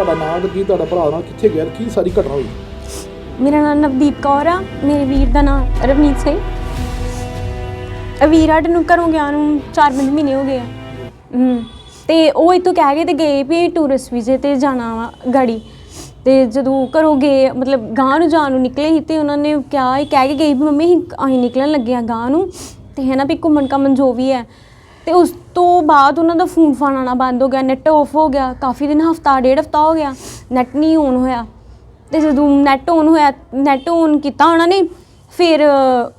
ਤੁਹਾਡਾ ਨਾਮ ਤੇ ਕੀ ਤੁਹਾਡਾ ਭਰਾ ਦਾ ਕਿੱਥੇ ਗਿਆ ਕੀ ਸਾਰੀ ਘਟਨਾ ਹੋਈ? ਮੇਰਾ ਨਾਮ ਨਵਦੀਪ ਕੌਰ ਆ, ਮੇਰੇ ਵੀਰ ਦਾ ਨਾਮ ਰਵਨੀਤ ਸਿੰਘ। ਵੀਰ ਸਾਡੇ ਨੂੰ ਘਰੋਂ ਗਿਆ ਨੂੰ 4 ਮਹੀਨੇ ਹੋ ਗਏ ਆ। ਹੂੰ, ਤੇ ਉਹ ਇੱਥੋਂ ਕਹਿ ਕੇ ਤੇ ਗਏ ਵੀ ਟੂਰਿਸਟ ਵੀਜ਼ੇ ਤੇ ਜਾਣਾ ਵਾ ਗਾੜੀ। ਤੇ ਜਦੋਂ ਘਰੋਂ ਗਏ, ਮਤਲਬ ਗਾਂ ਨੂੰ ਜਾਣ ਨੂੰ ਨਿਕਲੇ ਸੀ ਤੇ ਉਹਨਾਂ ਨੇ ਕਿਹਾ, ਇਹ ਕਹਿ ਕੇ ਗਏ ਵੀ ਮੰਮੀ ਅਸੀਂ ਨਿਕਲਣ ਲੱਗੇ ਆ ਗਾਂ ਨੂੰ। ਤੇ ਹੈ ਨਾ ਵੀ ਘੁੰਮਣ ਘਾਮਣ ਜੋ ਵੀ ਹੈ ਤੇ ਉਸ ਤੋਂ ਬਾਅਦ ਉਹਨਾਂ ਦਾ ਫੋਨ ਫਾਨ ਆਉਣਾ ਬੰਦ ਹੋ ਗਿਆ ਨੈਟ ਆਫ ਹੋ ਗਿਆ ਕਾਫੀ ਦਿਨ ਹਫਤਾ ਡੇਢ ਹਫਤਾ ਹੋ ਗਿਆ ਨੈਟ ਨਹੀਂ ਔਨ ਹੋਇਆ। ਤੇ ਜਦੋਂ ਨੈਟ ਔਨ ਹੋਇਆ ਨੈਟ ਔਨ ਕੀਤਾ ਉਹਨਾਂ ਨੇ ਫਿਰ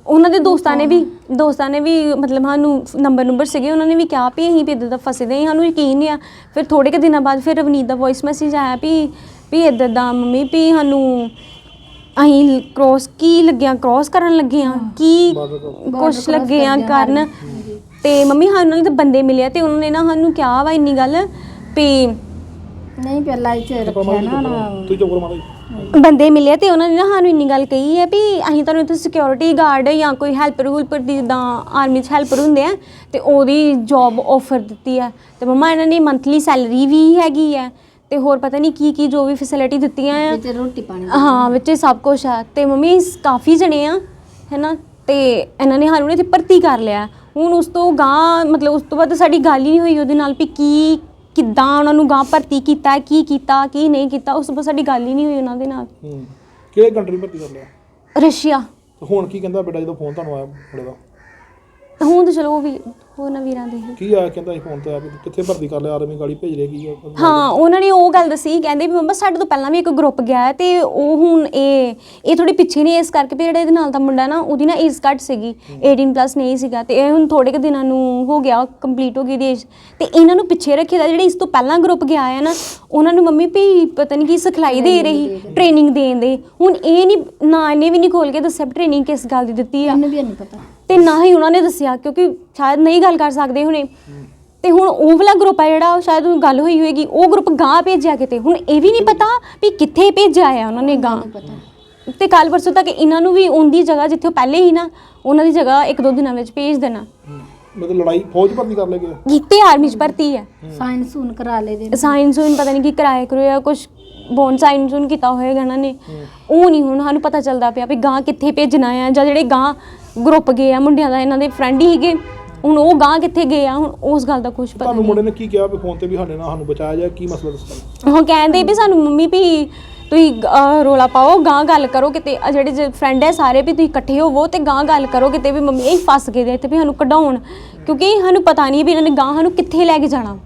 ਉਹਨਾਂ ਦੇ ਦੋਸਤਾਂ ਨੇ ਵੀ ਦੋਸਤਾਂ ਨੇ ਵੀ ਮਤਲਬ ਸਾਨੂੰ ਨੰਬਰ ਨੰਬਰ ਸੀਗੇ ਉਹਨਾਂ ਨੇ ਵੀ ਕਿਹਾ ਵੀ ਅਸੀਂ ਵੀ ਇੱਦਾਂ ਦਾ ਫਸੇ ਦੇ ਹਾਂ, ਸਾਨੂੰ ਯਕੀਨ ਨਹੀਂ ਆ। ਫਿਰ ਥੋੜੇ ਕੁ ਦਿਨਾਂ ਬਾਅਦ ਫਿਰ ਰਵਨੀਤ ਦਾ ਵੌਇਸ ਮੈਸੇਜ ਆਇਆ ਵੀ ਵੀ ਇੱਦਾਂ ਦਾ ਮੰਮੀ ਵੀ ਸਾਨੂੰ ਅਸੀਂ ਕ੍ਰੋਸ ਕੀ ਲੱਗਿਆ ਕ੍ਰੋਸ ਕਰਨ ਲੱਗੇ ਆ ਕੀ ਕੁਛ ਲੱਗੇ ਆ ਕਰਨ ਤੇ ਮੰਮੀ ਸਾਨੂੰ ਨਾਲ ਤੇ ਬੰਦੇ ਮਿਲੇ ਆ ਤੇ ਉਹਨਾਂ ਨੇ ਨਾ ਸਾਨੂੰ ਕਿਹਾ ਵਾ ਇੰਨੀ ਗੱਲ ਵੀ ਨਹੀਂ ਪਹਿਲਾਂ ਇੱਥੇ ਰੱਖਿਆ ਨਾ ਨਾ। ਤੁਸੀਂ ਚੁੱਪ ਜੀ। ਬੰਦੇ ਮਿਲੇ ਤੇ ਉਹਨਾਂ ਨੇ ਨਾ ਸਾਨੂੰ ਇੰਨੀ ਗੱਲ ਕਹੀ ਹੈ ਵੀ ਅਸੀਂ ਤੁਹਾਨੂੰ ਇੱਥੇ ਸਿਕਿਉਰਿਟੀ ਗਾਰਡ ਜਾਂ ਕੋਈ ਹੈਲਪਰ ਹੁਲਪਰ ਦੀ ਜਿੱਦਾਂ ਆਰਮੀ 'ਚ ਹੈਲਪਰ ਹੁੰਦੇ ਆ ਤੇ ਉਹਦੀ ਜੌਬ ਆਫਰ ਦਿੱਤੀ ਹੈ। ਤੇ ਮਮਾ ਇਹਨਾਂ ਨੇ ਮੰਥਲੀ ਸੈਲਰੀ ਵੀ ਹੈਗੀ ਹੈ ਤੇ ਹੋਰ ਪਤਾ ਨਹੀਂ ਕੀ ਕੀ ਜੋ ਵੀ ਫੈਸਿਲਿਟੀ ਦਿੱਤੀਆਂ ਆ। ਵਿੱਚ ਰੋਟੀ ਪਾਣੀ ਹਾਂ ਵਿੱਚ ਇਹ ਸਭ ਕੁਝ ਆ। ਤੇ ਮੰਮੀ ਕਾਫੀ ਜਣੇ ਆ ਹੈਨਾ? ਤੇ ਇਹਨਾਂ ਨੇ ਸਾਨੂੰ ਇੱਥੇ ਭਰਤੀ ਕਰ ਲਿਆ। ਹੁਣ ਉਸ ਤੋਂ ਗਾਂ ਮਤਲਬ ਉਸ ਤੋਂ ਬਾਅਦ ਸਾਡੀ ਗੱਲ ਹੀ ਨਹੀਂ ਹੋਈ ਉਹਦੇ ਨਾਲ ਵੀ ਕੀ ਕਿੱਦਾਂ ਉਹਨਾਂ ਨੂੰ ਗਾਂ ਭਰਤੀ ਕੀਤਾ ਕੀ ਕੀਤਾ ਕੀ ਨਹੀਂ ਕੀਤਾ ਉਸ ਤੋਂ ਬਾਅਦ ਸਾਡੀ ਗੱਲ ਹੀ ਨਹੀਂ ਹੋਈ ਉਹਨਾਂ ਦੇ ਨਾਲ। ਹੂੰ। ਕਿਹੜੇ ਕੰਟਰੀ ਭਰਤੀ ਕਰ ਲਿਆ ਰਸ਼ੀਆ। ਤੇ ਹੁਣ ਕੀ ਕਹਿੰਦਾ ਬੇਟਾ ਜਦੋਂ ਫੋਨ ਤੁਹਾਨੂੰ ਆਇਆ ਦਾ? ਹੁਣ ਤਾਂ ਚਲੋ ਉਹ ਵੀ ਹੋਰ ਨਾ ਵੀਰਾਂ ਦੇ। ਹੀ। ਕੀ ਆਇਆ ਕਹਿੰਦਾ ਸੀ ਫੋਨ ਤੇ ਆ ਵੀ ਕਿੱਥੇ ਭਰਤੀ ਕਰ ਲਿਆ? ਆਰਮੀ ਗਾੜੀ ਭੇਜ ਰਹੇ ਕੀ ਆ। ਹਾਂ ਉਹਨਾਂ ਨੇ ਉਹ ਗੱਲ ਦੱਸੀ ਕਹਿੰਦੇ ਵੀ ਮੰਮਾ ਸਾਡੇ ਤੋਂ ਪਹਿਲਾਂ ਵੀ ਇੱਕ ਗਰੁੱਪ ਗਿਆ ਹੈ ਤੇ ਉਹ ਹੁਣ ਇਹ ਇਹ ਥੋੜੀ ਪਿੱਛੇ ਨੇ ਇਸ ਕਰਕੇ ਵੀ ਜਿਹੜਾ ਇਹਦੇ ਨਾਲ ਦਾ ਮੁੰਡਾ ਨਾ ਉਹਦੀ ਨਾ ਏਜ ਘੱਟ ਸੀਗੀ 18 ਪਲੱਸ ਨਹੀਂ ਸੀਗਾ ਤੇ ਇਹ ਹੁਣ ਥੋੜੇ ਕੁ ਦਿਨਾਂ ਨੂੰ ਹੋ ਗਿਆ ਕੰਪਲੀਟ ਹੋ ਗਈ ਦੀ ਤੇ ਇਹਨਾਂ ਨੂੰ ਪਿੱਛੇ ਰੱਖਿਆ ਦਾ ਜਿਹੜੇ ਇਸ ਤੋਂ ਪਹਿਲਾਂ ਗਰੁੱਪ ਗਿਆ ਹੈ ਨਾ ਉਹਨਾਂ ਨੂੰ ਮੰਮੀ ਵੀ ਪਤਾ ਨਹੀਂ ਕੀ ਸਿਖਲਾਈ ਦੇ ਰਹੀ ਟ੍ਰੇਨਿੰਗ ਦੇਣ ਦੇ। ਹੁਣ ਇਹ ਨਹੀਂ ਨਾ ਇਹਨੇ ਵੀ ਨਹੀਂ ਖੋਲ ਕੇ ਦੱਸਿਆ ਟ੍ਰੇਨਿੰਗ ਕਿਸ ਗੱਲ ਦੀ ਦਿੱਤੀ ਆ। ਇਹਨੂੰ ਵੀ ਨਹੀਂ ਪਤਾ। ਤੇ ਨਾ ਹੀ ਉਹਨਾਂ ਨੇ ਦੱਸਿਆ ਕਿਉਂਕਿ ਸ਼ਾਇਦ ਨਹੀਂ ਗੱਲ ਕਰ ਸਕਦੇ ਹੁਣੇ। ਤੇ ਹੁਣ ਉਹ ਵਾਲਾ ਗਰੁੱਪ ਆ ਜਿਹੜਾ ਉਹ ਸ਼ਾਇਦ ਉਹ ਗੱਲ ਹੋਈ ਹੋਏਗੀ ਉਹ ਗਰੁੱਪ ਗਾਂ ਭੇਜਿਆ ਕਿਤੇ? ਹੁਣ ਇਹ ਵੀ ਨਹੀਂ ਪਤਾ ਵੀ ਕਿੱਥੇ ਭੇਜਿਆ ਆ ਉਹਨਾਂ ਨੇ ਗਾਂ ਪਤਾ। ਤੇ ਕੱਲ ਪਰਸੋਂ ਤੱਕ ਇਹਨਾਂ ਨੂੰ ਵੀ ਉਹਦੀ ਜਗ੍ਹਾ ਜਿੱਥੇ ਉਹ ਪਹਿਲੇ ਹੀ ਨਾ ਉਹਨਾਂ ਦੀ ਜਗ੍ਹਾ ਇੱਕ ਦੋ ਦਿਨਾਂ ਵਿੱਚ ਭੇਜ ਦੇਣਾ। ਮਤਲਬ ਲੜਾਈ ਫੌਜ ਭਰਤੀ ਕਰ ਲੇਗੇ ਕੀਤੇ? ਆਰਮੀ ਚ ਭਰਤੀ ਹੈ ਸਾਇੰਸ ਹੁਣ ਕਰਾ ਲੇ ਦੇ ਸਾਇੰਸ ਨੂੰ ਪਤਾ ਨਹੀਂ ਕੀ ਕਰਾਇਆ ਕਰੋਇਆ ਕੁਝ ਬੋਨ ਸਾਇੰਸ ਨੂੰ ਕੀਤਾ ਹੋਏਗਾ ਇਹਨਾਂ ਨੇ। ਉਹ ਨਹੀਂ ਹੁਣ ਸਾਨੂੰ ਪਤਾ ਚੱਲਦਾ ਪਿਆ ਵੀ ਗਾਂ ਕਿੱਥੇ ਭੇਜਣਾ ਆ ਜਾਂ ਜਿਹੜੇ ਗਾਂ ਗਰੁੱਪ ਗਏ ਆ ਮੁੰਡਿਆਂ ਦਾ ਇਹਨਾਂ ਦੇ ਫਰੈਂਡ ਹੀ ਹੁਣ ਉਹ ਗਾਂ ਕਿੱਥੇ ਗਏ ਆ? ਹੁਣ ਉਸ ਗੱਲ ਦਾ ਕੁਝ ਪਤਾ ਤੁਹਾਨੂੰ ਨਹੀਂ। ਮੁੰਡੇ ਨੇ ਕੀ ਕਿਹਾ ਵੀ ਫੋਨ ਤੇ ਵੀ ਸਾਡੇ ਨਾਲ ਸਾਨੂੰ ਬਚਾਇਆ ਜਾਏ? ਕੀ ਮਸਲਾ ਦੱਸੋ ਉਹ ਕਹਿੰਦੇ ਵੀ ਸਾਨੂੰ ਮੰਮੀ ਵੀ ਤੁਸੀਂ ਅਹ, ਰੌਲਾ ਪਾਓ ਗਾਂ ਗੱਲ ਕਰੋ ਕਿਤੇ। ਆਹ ਜਿਹੜੇ ਫਰੈਂਡ ਹੈ ਸਾਰੇ ਵੀ ਤੁਸੀਂ ਇਕੱਠੇ ਹੋਵੋ ਤੇ ਗਾਂ ਗੱਲ ਕਰੋ ਕਿਤੇ ਵੀ ਮੰਮੀ ਇਹ ਫਸ ਗਏ ਇੱਥੇ ਵੀ ਸਾਨੂੰ ਕਢਾਉਣ। ਕਿਉਂਕਿ ਸਾਨੂੰ ਪਤਾ ਨਹੀਂ ਵੀ ਇਹਨਾਂ ਨੇ ਗਾਂ ਸਾਨੂੰ ਕਿੱਥੇ ਲੈ ਕੇ ਜਾਣਾ।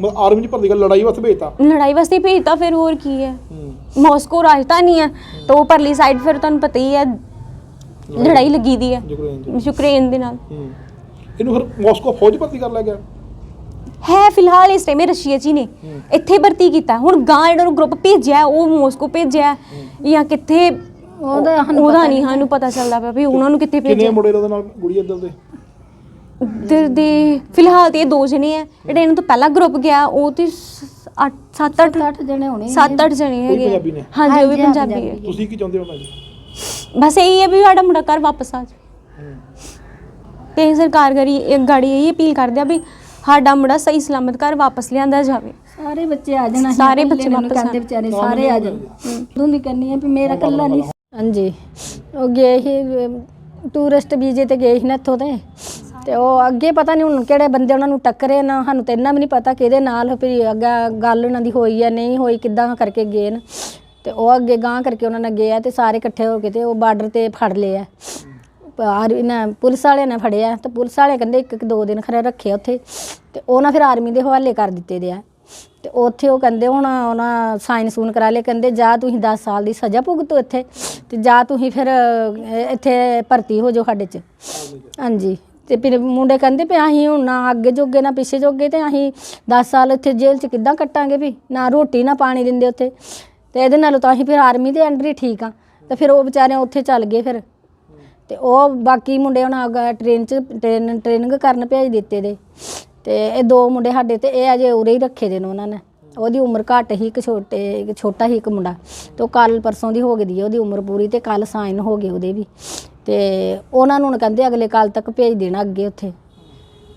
ਮਤਲਬ ਆਰਮੀ ਚ ਭਰਤੀ ਕਰ ਲੜਾਈ ਵਾਸਤੇ ਭੇਜਤਾ? ਲੜਾਈ ਵਾਸਤੇ ਭੇਜਤਾ ਫਿਰ ਹੋਰ ਕੀ ਹੈ? ਹੂੰ ਮਾਸਕੋ ਰਾਜਧਾਨੀ ਹੈ ਤਾਂ ਉਹ ਪਰਲੀ ਸਾਈਡ ਫਿਰ ਤੁਹਾਨੂੰ ਪਤਾ ਹੀ ਹੈ ਲੜਾਈ। ਲੱਗੀ ਦੀ ਹੈ। ਯੂਕਰੇਨ ਚ ਯੂਕਰੇਨ ਦੇ ਨਾਲ। ਹੂੰ ਇਹਨੂੰ ਫਿਰ ਮਾਸਕੋ ਫੌਜ ਭਰਤੀ ਕਰ ਲਿਆ ਗਿਆ। ਹੈ ਫਿਲਹਾਲ ਇਸ ਟਾਈਮ ਰਸ਼ੀਆ ਹੀ ਨੇ। ਇੱਥੇ ਭਰਤੀ ਕੀਤਾ। ਹੁਣ ਗਾਂ ਜਿਹੜਾ ਨੂੰ ਗਰੁੱਪ ਭੇਜਿਆ ਉਹ ਮਾਸਕੋ ਭੇਜਿਆ ਜਾਂ ਕਿੱਥੇ? ਉਹਦਾ ਸਾਨੂੰ ਉਹਦਾ ਨਹੀਂ। ਸਾਨੂੰ ਪਤਾ ਚੱਲਦਾ ਪਿਆ ਵੀ ਉਹਨਾਂ ਨੂੰ ਕਿੱਥੇ ਕਿੰਨੇ ਭੇਜਿਆ। ਮੁੰਡੇ ਉਹਦੇ ਨਾਲ ਗੁੜੀ ਇੱਧਰ ਦੇ? ਦੇ ਦੇ ਫਿਲਹਾਲ ਤੇ ਇਹ ਦੋ ਜਣੇ ਆ। ਜਿਹੜੇ ਇਹਨਾਂ ਤੋਂ ਪਹਿਲਾ ਗਰੁੱਪ ਗਿਆ ਉਹ ਤੇ 8 7 8 ਅੱਠ ਜਣੇ ਹੋਣੇ 7 8 ਜਣੇ ਉਹ ਵੀ ਹੈਗੇ ਪੰਜਾਬੀ ਨੇ? ਹਾਂਜੀ ਉਹ ਵੀ ਹਾਂਜੀ, ਪੰਜਾਬੀ ਪੰਜਾਬੀ। ਹੈ ਤੁਸੀਂ ਕੀ ਚਾਹੁੰਦੇ ਹੋ ਭਾਈ ਜੀ ਬਸ ਇਹੀ ਹੈ ਵੀ ਸਾਡਾ ਮੁੰਡਾ ਘਰ ਵਾਪਸ ਆ ਜਾਵੇ। ਤੇ ਅਸੀਂ ਸਰਕਾਰ ਗਰੀ ਇੱਕ ਗਾੜੀ ਇਹ ਅਪੀਲ ਕਰਦੇ ਆ ਵੀ ਸਾਡਾ ਮੁੰਡਾ ਸਹੀ ਸਲਾਮਤ ਘਰ ਵਾਪਸ ਲਿਆਂਦਾ ਜਾਵੇ। ਸਾਰੇ ਬੱਚੇ ਆ ਜਾਣਾ ਸਾਰੇ ਬੱਚੇ ਵਾਪਸ ਆਉਣ। ਵਿਚਾਰੇ ਸਾਰੇ ਆ ਜਾਣ। ਤੂੰ ਵੀ ਕਰਨੀ ਹੈ ਵੀ ਮੇਰਾ ਕੱਲਾ ਨਹੀਂ ਹਾਂਜੀ ਉਹ ਗਏ ਸੀ ਟੂਰਿਸਟ ਵੀਜ਼ੇ ਤੇ ਗਏ ਸੀ ਨਾ ਇੱਥੋਂ ਤੇ। ਤੇ ਉਹ ਅੱਗੇ ਪਤਾ ਨਹੀਂ ਹੁਣ ਕਿਹੜੇ ਬੰਦੇ ਉਹਨਾਂ ਨੂੰ ਟੱਕਰੇ ਨਾ ਸਾਨੂੰ ਤੇ ਇੰਨਾ ਵੀ ਨਹੀਂ ਪਤਾ ਕਿਹਦੇ ਨਾਲ ਵੀ ਅੱਗਾ ਗੱਲ ਉਹਨਾਂ ਦੀ ਹੋਈ ਆ ਨਹੀਂ ਹੋਈ ਕਿੱਦਾਂ ਕਰਕੇ ਗਏ ਨੇ। ਤੇ ਉਹ ਅੱਗੇ ਗਾਂ ਕਰਕੇ ਉਹਨਾਂ ਨਾਲ ਗਏ ਆ ਤੇ ਸਾਰੇ ਇਕੱਠੇ ਹੋ ਕੇ ਤੇ ਉਹ ਬਾਰਡਰ ਤੇ ਫੜ ਲਏ ਆ। ਆਰ ਇਹਨਾਂ ਪੁਲਿਸ ਵਾਲਿਆਂ ਨੇ ਫੜਿਆ ਤੇ ਪੁਲਿਸ ਵਾਲੇ ਕਹਿੰਦੇ ਇੱਕ ਇੱਕ ਦੋ ਦਿਨ ਖਰੇ ਰੱਖਿਆ ਉੱਥੇ ਤੇ ਨਾ ਫਿਰ ਆਰਮੀ ਦੇ ਹਵਾਲੇ ਕਰ ਦਿੱਤੇ ਦੇ ਆ। ਤੇ ਉੱਥੇ ਉਹ ਕਹਿੰਦੇ ਹੁਣ ਉਹਨਾਂ ਸਾਈਨ ਸੂਨ ਕਰਾ ਲਏ ਕਹਿੰਦੇ ਜਾਂ ਤੁਸੀਂ 10 ਸਾਲ ਦੀ ਸਜ਼ਾ ਭੁਗਤੋ ਇੱਥੇ ਤੇ ਜਾਂ ਤੁਸੀਂ ਫਿਰ ਅਹ, ਇੱਥੇ ਭਰਤੀ ਹੋ ਜਾਓ ਸਾਡੇ 'ਚ। ਹਾਂਜੀ। ਤੇ ਫਿਰ ਮੁੰਡੇ ਕਹਿੰਦੇ ਵੀ ਅਸੀਂ ਹੁਣ ਨਾ ਅੱਗੇ ਜੋਗੇ ਨਾ ਪਿੱਛੇ ਜੋਗੇ ਤੇ ਅਸੀਂ 10 ਸਾਲ ਇੱਥੇ ਜੇਲ੍ਹ 'ਚ ਕਿੱਦਾਂ ਕੱਟਾਂਗੇ ਵੀ ਨਾ ਰੋਟੀ ਨਾ ਪਾਣੀ ਦਿੰਦੇ ਉੱਥੇ। ਤੇ ਇਹਦੇ ਨਾਲੋਂ ਤਾਂ ਅਸੀਂ ਫਿਰ ਆਰਮੀ ਦੇ ਅੰਡਰ ਹੀ ਠੀਕ ਆ। ਤੇ ਫਿਰ ਉਹ ਵਿਚਾਰੇ ਉੱਥੇ ਚੱਲ ਗਏ ਫਿਰ। ਤੇ ਉਹ ਬਾਕੀ ਮੁੰਡੇ ਹੁਣ ਅੱਗਾ ਟ੍ਰੇਨ 'ਚ ਟ੍ਰੇਨ ਟ੍ਰੇਨਿੰਗ ਕਰਨ ਭੇਜ ਦਿੱਤੇ ਦੇ। ਤੇ ਇਹ ਦੋ ਮੁੰਡੇ ਸਾਡੇ ਤੇ ਇਹ ਅਜੇ ਉਰੇ ਹੀ ਰੱਖੇ ਦੇ ਨੇ ਉਹਨਾਂ ਨੇ। ਉਹਦੀ ਉਮਰ ਘੱਟ ਹੀ, ਇੱਕ ਛੋਟੇ, ਇੱਕ ਛੋਟਾ ਹੀ ਇੱਕ ਮੁੰਡਾ। ਤੇ ਉਹ ਕੱਲ ਪਰਸੋਂ ਦੀ ਹੋ ਗਈ ਦੀ ਹੈ ਉਹਦੀ ਉਮਰ ਪੂਰੀ ਤੇ ਕੱਲ ਸਾਈਨ ਹੋ ਗਏ ਉਹਦੇ ਵੀ। ਤੇ ਉਹਨਾਂ ਨੂੰ ਹੁਣ ਕਹਿੰਦੇ ਅਗਲੇ ਕੱਲ ਤੱਕ ਭੇਜ ਦੇਣਾ ਅੱਗੇ ਉੱਥੇ।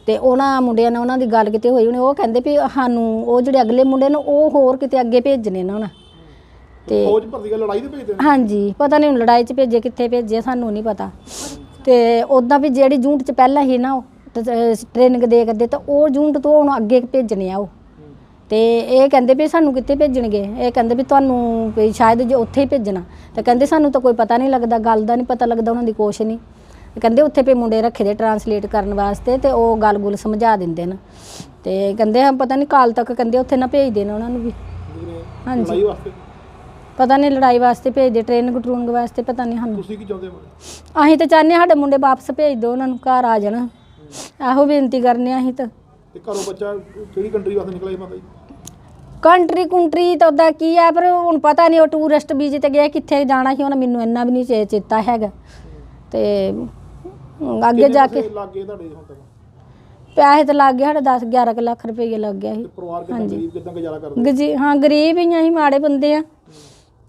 ਤੇ ਉਹਨਾਂ ਮੁੰਡਿਆਂ ਨਾਲ ਉਹਨਾਂ ਦੀ ਗੱਲ ਕਿਤੇ ਹੋਈ ਉਹਨੇ ਉਹ ਕਹਿੰਦੇ ਵੀ ਸਾਨੂੰ, ਉਹ ਜਿਹੜੇ ਅਗਲੇ ਮੁੰਡੇ ਨੇ, ਉਹ ਹੋਰ ਕਿਤੇ ਅੱਗੇ ਭੇਜਣੇ ਨਾ ਉਹਨਾਂ। ਤੇ ਫੌਜ ਭਰਤੀ ਕਰ ਲੜਾਈ ਦੇ ਭੇਜਦੇ ਨੇ? ਹਾਂਜੀ ਪਤਾ ਨਹੀਂ ਹੁਣ ਲੜਾਈ 'ਚ ਭੇਜੇ ਕਿੱਥੇ ਭੇਜੇ ਸਾਨੂੰ ਨਹੀਂ ਪਤਾ। ਤੇ ਉਦਾਂ ਵੀ ਜਿਹੜੀ ਜੂਨਟ 'ਚ ਪਹਿਲਾਂ ਹੀ ਨਾ ਉਹ ਟ੍ਰੇਨਿੰਗ ਦੇ ਕਰਦੇ ਤਾਂ ਉਹ ਜੂਨਟ ਤੋਂ ਉਹਨੂੰ ਅੱਗੇ ਭੇਜਣੇ ਆ ਉਹ। ਤੇ ਇਹ ਕਹਿੰਦੇ ਵੀ ਸਾਨੂੰ ਕਿੱਥੇ ਭੇਜਣਗੇ? ਇਹ ਕਹਿੰਦੇ ਵੀ ਤੁਹਾਨੂੰ ਵੀ ਸ਼ਾਇਦ ਜੇ ਉੱਥੇ ਹੀ ਭੇਜਣਾ। ਤੇ ਕਹਿੰਦੇ ਸਾਨੂੰ ਤਾਂ ਕੋਈ ਪਤਾ ਨਹੀਂ ਲੱਗਦਾ ਗੱਲ ਦਾ ਨਹੀਂ ਪਤਾ ਲੱਗਦਾ ਉਹਨਾਂ ਦੀ ਕੁਛ ਨਹੀਂ। ਤੇ ਕਹਿੰਦੇ ਉੱਥੇ ਪੇ ਮੁੰਡੇ ਰੱਖੇ ਦੇ ਟਰਾਂਸਲੇਟ ਕਰਨ ਵਾਸਤੇ ਤੇ ਉਹ ਗੱਲ-ਗੁਲ ਸਮਝਾ ਦਿੰਦੇ ਨੇ। ਤੇ ਕਹਿੰਦੇ ਆ ਪਤਾ ਨਹੀਂ ਕਾਲ ਤੱਕ ਕਹਿੰਦੇ ਉੱਥੇ ਨਾ ਭੇਜ ਦੇਣ ਉਹਨਾਂ ਨੂੰ ਵੀ। ਹਾਂਜੀ। ਲੜਾਈ ਵਾਸਤੇ। ਪਤਾ ਨਹੀਂ ਲੜਾਈ ਵਾਸਤੇ ਭੇਜਦੇ ਟ੍ਰੇਨਿੰਗ ਟਰੂਨਿੰਗ ਵਾਸਤੇ ਪਤਾ ਨਹੀਂ ਸਾਨੂੰ। ਤੁਸੀਂ ਕੀ ਚਾਹੁੰਦੇ ਹੋ ਅਸੀਂ ਤਾਂ ਚਾਹੁੰਦੇ ਹਾਂ ਸਾਡੇ ਮੁੰਡੇ ਵਾਪਸ ਭੇਜ ਦਿਓ ਉਹਨਾਂ ਨੂੰ ਘਰ ਆ ਜਾਣ। ਇਹੋ ਬੇਨਤੀ ਕਰਨੇ ਆ ਅਸੀਂ ਤਾਂ। ਤੇ ਘਰੋਂ ਬੱਚਾ ਕਿਹੜੀ ਕੰਟਰੀ ਵਾਸਤੇ ਨਿਕਲਿਆ ਜੀ ਮਾਤਾ ਜੀ? ਕੰਟਰੀ ਕੁੰਟਰੀ ਤਾਂ ਉਹਦਾ ਕੀ ਆ ਪਰ ਹੁਣ ਪਤਾ ਨਹੀਂ ਉਹ ਟੂਰਿਸਟ ਵੀਜ਼ੇ ਤੇ ਗਿਆ ਕਿੱਥੇ ਜਾਣਾ ਸੀ ਉਹਨਾਂ ਮੈਨੂੰ ਇੰਨਾ ਵੀ ਨਹੀਂ ਚੇ- ਚੇਤਾ ਹੈਗਾ। ਤੇ ਅੱਗੇ ਕਿੰਨੇ ਜਾ ਕੇ ਪੈਸੇ ਲੱਗ ਤੁਹਾਡੇ ਹੁਣ ਤੱਕ? ਪੈਸੇ ਤਾਂ ਲੱਗ ਗਏ ਸਾਡੇ 10 11 ਕੁ ਲੱਖ ਰੁਪਏ ਲੱਗ ਗਿਆ ਸੀ। ਤੇ ਪਰਿਵਾਰ ਕਿੰਨਾ ਗਰੀਬ ਕਿਦਾਂ ਗੁਜ਼ਾਰਾ ਕਰਦੇ? ਗਜੀ ਹਾਂ ਗਰੀਬ ਹੀ ਆ ਅਸੀਂ ਮਾੜੇ ਬੰਦੇ ਆ।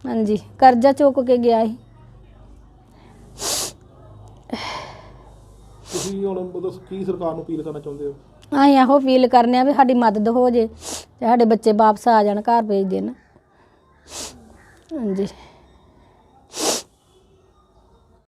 ਹਾਂਜੀ ਕਰਜ਼ਾ ਚੁੱਕ ਕੇ ਗਿਆ ਸੀ। ਤੁਸੀਂ ਹੁਣ ਮਤਲਬ ਕੀ ਸਰਕਾਰ ਨੂੰ ਅਪੀਲ ਕਰਨਾ ਚਾਹੁੰਦੇ ਹੋ? ਅਸੀਂ ਇਹੋ ਫੀਲ ਕਰਨੇ ਆ ਵੀ ਸਾਡੀ ਮਦਦ ਹੋ ਜੇ ਤੇ ਸਾਡੇ ਬੱਚੇ ਵਾਪਸ ਆ ਜਾਣ ਘਰ ਭੇਜ ਦੇਣ। ਹਾਂਜੀ।